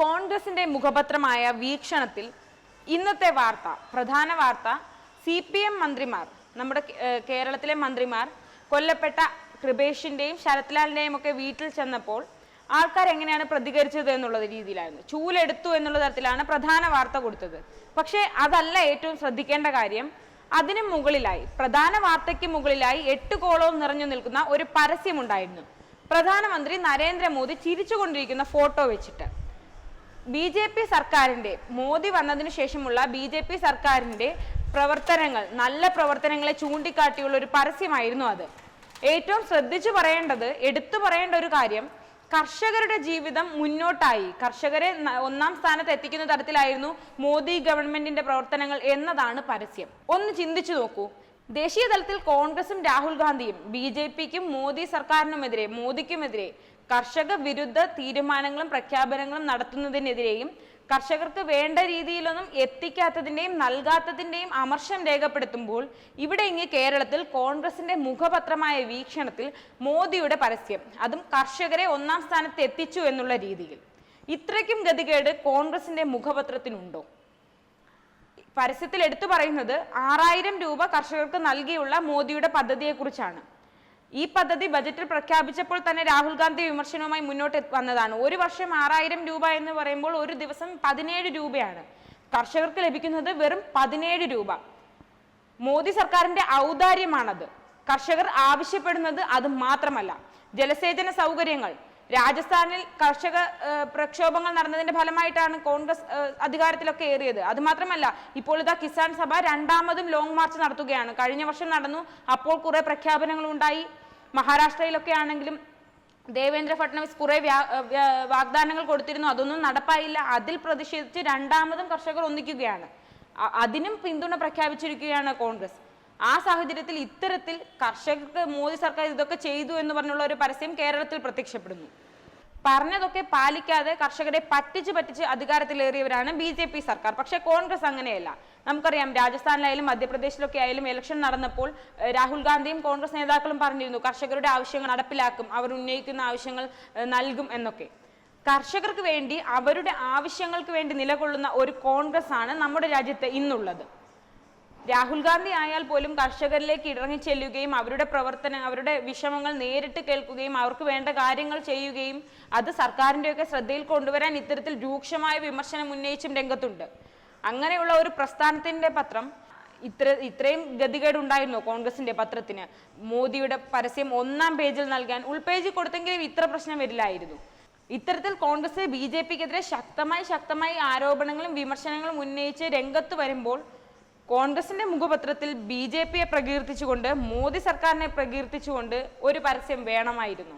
കോൺഗ്രസിന്റെ മുഖപത്രമായ വീക്ഷണത്തിൽ ഇന്നത്തെ വാർത്ത പ്രധാന വാർത്ത സി പി എം മന്ത്രിമാർ നമ്മുടെ കേരളത്തിലെ മന്ത്രിമാർ കൊല്ലപ്പെട്ട കൃപേഷിന്റെയും ശരത്ലാലിന്റെയും ഒക്കെ വീട്ടിൽ ചെന്നപ്പോൾ ആൾക്കാർ എങ്ങനെയാണ് പ്രതികരിച്ചത് എന്നുള്ള രീതിയിലായിരുന്നു. ചൂലെടുത്തു എന്നുള്ള തരത്തിലാണ് പ്രധാന വാർത്ത കൊടുത്തത്. പക്ഷേ അതല്ല ഏറ്റവും ശ്രദ്ധിക്കേണ്ട കാര്യം അതിനു മുകളിലായി പ്രധാന വാർത്തയ്ക്ക് മുകളിലായി എട്ട് കോളവും നിറഞ്ഞു നിൽക്കുന്ന ഒരു പരസ്യമുണ്ടായിരുന്നു. പ്രധാനമന്ത്രി നരേന്ദ്രമോദി ചിരിച്ചുകൊണ്ടിരിക്കുന്ന ഫോട്ടോ വെച്ചിട്ട്. ബി ജെ പി സർക്കാരിന്റെ മോദി വന്നതിനു ശേഷമുള്ള ബി ജെ പി സർക്കാരിന്റെ പ്രവർത്തനങ്ങൾ നല്ല പ്രവർത്തനങ്ങളെ ചൂണ്ടിക്കാട്ടിയുള്ള ഒരു പരസ്യമായിരുന്നു അത്. ഏറ്റവും ശ്രദ്ധിച്ചു പറയേണ്ടത് എടുത്തു പറയേണ്ട ഒരു കാര്യം കർഷകരുടെ ജീവിതം മുന്നോട്ടായി. കർഷകരെ ഒന്നാം സ്ഥാനത്ത് എത്തിക്കുന്ന തരത്തിലായിരുന്നു മോദി ഗവൺമെന്റിന്റെ പ്രവർത്തനങ്ങൾ എന്നതാണ് പരസ്യം. ഒന്ന് ചിന്തിച്ചു നോക്കൂ. ദേശീയ തലത്തിൽ കോൺഗ്രസും രാഹുൽ ഗാന്ധിയും ബി ജെ പിക്കും മോദി സർക്കാരിനുമെതിരെ മോദിക്കുമെതിരെ കർഷക വിരുദ്ധ തീരുമാനങ്ങളും പ്രഖ്യാപനങ്ങളും നടത്തുന്നതിനെതിരെയും കർഷകർക്ക് വേണ്ട രീതിയിലൊന്നും എത്തിക്കാത്തതിന്റെയും നൽകാത്തതിന്റെയും അമർഷം രേഖപ്പെടുത്തുമ്പോൾ ഇവിടെ ഇങ്ങ് കേരളത്തിൽ കോൺഗ്രസിന്റെ മുഖപത്രമായ വീക്ഷണത്തിൽ മോദിയുടെ പരസ്യം അതും കർഷകരെ ഒന്നാം സ്ഥാനത്ത് എത്തിച്ചു എന്നുള്ള രീതിയിൽ. ഇത്രയ്ക്കും ഗതികേട് കോൺഗ്രസിന്റെ മുഖപത്രത്തിനുണ്ടോ? പരസ്യത്തിൽ എടുത്തു പറയുന്നത് ആറായിരം രൂപ കർഷകർക്ക് നൽകിയുള്ള മോദിയുടെ പദ്ധതിയെക്കുറിച്ചാണ്. ഈ പദ്ധതി ബജറ്റിൽ പ്രഖ്യാപിച്ചപ്പോൾ തന്നെ രാഹുൽ ഗാന്ധി വിമർശനവുമായി മുന്നോട്ട് വന്നതാണ്. ഒരു വർഷം ആറായിരം രൂപ എന്ന് പറയുമ്പോൾ ഒരു ദിവസം പതിനേഴ് രൂപയാണ്. കർഷകർക്ക് ലഭിക്കുന്നത് വെറും പതിനേഴ് രൂപ. മോദി സർക്കാരിന്റെ ഔദാര്യമാണത്. കർഷകർ ആവശ്യപ്പെടുന്നത് അത് മാത്രമല്ല. ജലസേചന സൗകര്യങ്ങൾ. രാജസ്ഥാനിൽ കർഷക പ്രക്ഷോഭങ്ങൾ നടന്നതിന്റെ ഫലമായിട്ടാണ് കോൺഗ്രസ് അധികാരത്തിലൊക്കെ ഏറിയത്. അത് മാത്രമല്ല ഇപ്പോൾ ഇതാ കിസാൻ സഭ രണ്ടാമതും ലോങ് മാർച്ച് നടത്തുകയാണ്. കഴിഞ്ഞ വർഷം നടന്നു അപ്പോൾ കുറെ പ്രഖ്യാപനങ്ങൾ ഉണ്ടായി മഹാരാഷ്ട്രയിലൊക്കെ ആണെങ്കിലും ദേവേന്ദ്ര ഫഡ്നാവിസ് കുറെ വാഗ്ദാനങ്ങൾ കൊടുത്തിരുന്നു. അതൊന്നും നടപ്പായില്ല. അതിൽ പ്രതിഷേധിച്ച് രണ്ടാമതും കർഷകർ ഒന്നിക്കുകയാണ്. അതിനും പിന്തുണ പ്രഖ്യാപിച്ചിരിക്കുകയാണ് കോൺഗ്രസ്. ആ സാഹചര്യത്തിൽ ഇത്തരത്തിൽ കർഷകർക്ക് മോദി സർക്കാർ ഇതൊക്കെ ചെയ്തു എന്ന് പറഞ്ഞുള്ള ഒരു പരസ്യം കേരളത്തിൽ പ്രത്യക്ഷപ്പെടുന്നു. പറഞ്ഞതൊക്കെ പാലിക്കാതെ കർഷകരെ പറ്റിച്ച് പറ്റിച്ച് അധികാരത്തിലേറിയവരാണ് ബി ജെ പി സർക്കാർ. പക്ഷേ കോൺഗ്രസ് അങ്ങനെയല്ല. നമുക്കറിയാം രാജസ്ഥാനിലായാലും മധ്യപ്രദേശിലൊക്കെ ആയാലും ഇലക്ഷൻ നടന്നപ്പോൾ രാഹുൽ ഗാന്ധിയും കോൺഗ്രസ് നേതാക്കളും പറഞ്ഞിരുന്നു കർഷകരുടെ ആവശ്യങ്ങൾ നടപ്പിലാക്കും അവർ ഉന്നയിക്കുന്ന ആവശ്യങ്ങൾ നൽകും എന്നൊക്കെ. കർഷകർക്ക് വേണ്ടി അവരുടെ ആവശ്യങ്ങൾക്ക് വേണ്ടി നിലകൊള്ളുന്ന ഒരു കോൺഗ്രസ് ആണ് നമ്മുടെ രാജ്യത്ത് ഇന്നുള്ളത്. രാഹുൽ ഗാന്ധി ആയാൽ പോലും കർഷകരിലേക്ക് ഇറങ്ങി ചെല്ലുകയും അവരുടെ പ്രവർത്തനം അവരുടെ വിഷമങ്ങൾ നേരിട്ട് കേൾക്കുകയും അവർക്ക് വേണ്ട കാര്യങ്ങൾ ചെയ്യുകയും അത് സർക്കാരിന്റെയൊക്കെ ശ്രദ്ധയിൽ കൊണ്ടുവരാൻ ഇത്തരത്തിൽ രൂക്ഷമായ വിമർശനം ഉന്നയിച്ചും രംഗത്തുണ്ട്. അങ്ങനെയുള്ള ഒരു പ്രസ്ഥാനത്തിന്റെ പത്രം ഇത്ര ഇത്രയും ഗതികേടുണ്ടായിരുന്നു കോൺഗ്രസിന്റെ പത്രത്തിന്? മോദിയുടെ പരസ്യം ഒന്നാം പേജിൽ നൽകാൻ ഉൾപേജിൽ കൊടുത്തെങ്കിലും ഇത്ര പ്രശ്നം വരില്ലായിരുന്നു. ഇത്തരത്തിൽ കോൺഗ്രസ് ബി ജെ പിക്കെതിരെ ശക്തമായി ശക്തമായി ആരോപണങ്ങളും വിമർശനങ്ങളും ഉന്നയിച്ച് രംഗത്ത് വരുമ്പോൾ കോൺഗ്രസിന്റെ മുഖപത്രത്തിൽ ബി ജെ പിയെ പ്രകീർത്തിച്ചുകൊണ്ട് മോദി സർക്കാരിനെ പ്രകീർത്തിച്ചുകൊണ്ട് ഒരു പരസ്യം വേണമായിരുന്നു.